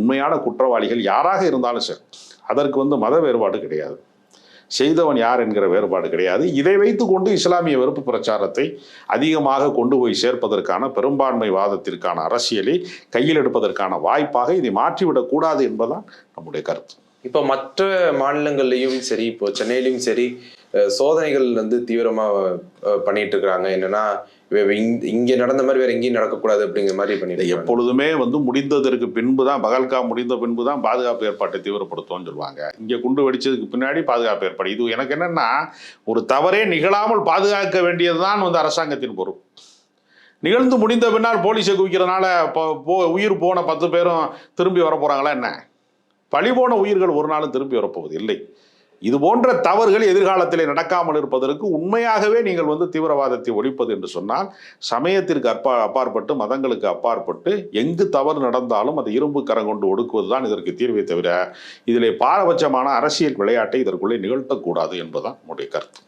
உண்மையான குற்றவாளிகள் யாராக இருந்தாலும் சரி அதற்கு வந்து மத வேறுபாடு கிடையாது. செய்தவன் யார் என்கிற வேறுபாடு கிடையாது. இதை வைத்துக்கொண்டு இஸ்லாமிய வெறுப்பு பிரச்சாரத்தை அதிகமாக கொண்டு போய் சேர்ப்பதற்கான பெரும்பான்மை வாதத்திற்கான அரசியலை கையில் எடுப்பதற்கான வாய்ப்பாக இதை மாற்றிவிடக்கூடாது என்பதுதான் நம்முடைய கருத்து. இப்போ மற்ற மாநிலங்கள்லையும் சரி இப்போ சென்னையிலையும் சரி சோதனைகள் வந்து தீவிரமாக பண்ணிட்டு இருக்கிறாங்க என்னன்னா வே- நடந்த மாதிரி வேற எங்கேயும் நடக்கக்கூடாது அப்படிங்கிற மாதிரி பண்ணிட்டு எப்பொழுதுமே வந்து முடிந்ததற்கு பின்பு தான் பகல்கா முடிந்த பின்பு தான் பாதுகாப்பு ஏற்பாட்டை தீவிரப்படுத்தும்னு சொல்லுவாங்க. இங்கே குண்டு வெடிச்சதுக்கு பின்னாடி பாதுகாப்பு ஏற்பாடு. இது எனக்கு என்னன்னா ஒரு தவறே நிகழாமல் பாதுகாக்க வேண்டியதுதான் வந்து அரசாங்கத்தின் பொறுப்பு. நிகழ்ந்து முடிந்த பின்னால் போலீஸை குவிக்கிறதுனால போ- போ- உயிர் போன பத்து பேரும் திரும்பி வர என்ன? பழி போன உயிர்கள் ஒரு நாளும் திரும்பி வரப்போவது இல்லை இது போன்ற தவறுகள் எதிர்காலத்தில் நடக்காமல் இருப்பதற்கு உண்மையாகவே நீங்கள் வந்து தீவிரவாதத்தை ஒழிப்பது என்று சொன்னால் சமயத்திற்கு அப்பா அப்பாற்பட்டு மதங்களுக்கு அப்பாற்பட்டு எங்கு தவறு நடந்தாலும் அதை இரும்பு கரங்கொண்டு ஒடுக்குவது தான் இதற்கு தீர்வை தவிர இதிலே பாரபட்சமான அரசியல் விளையாட்டை இதற்குள்ளே நிகழ்த்தக்கூடாது என்பதுதான் நம்முடைய கருத்து.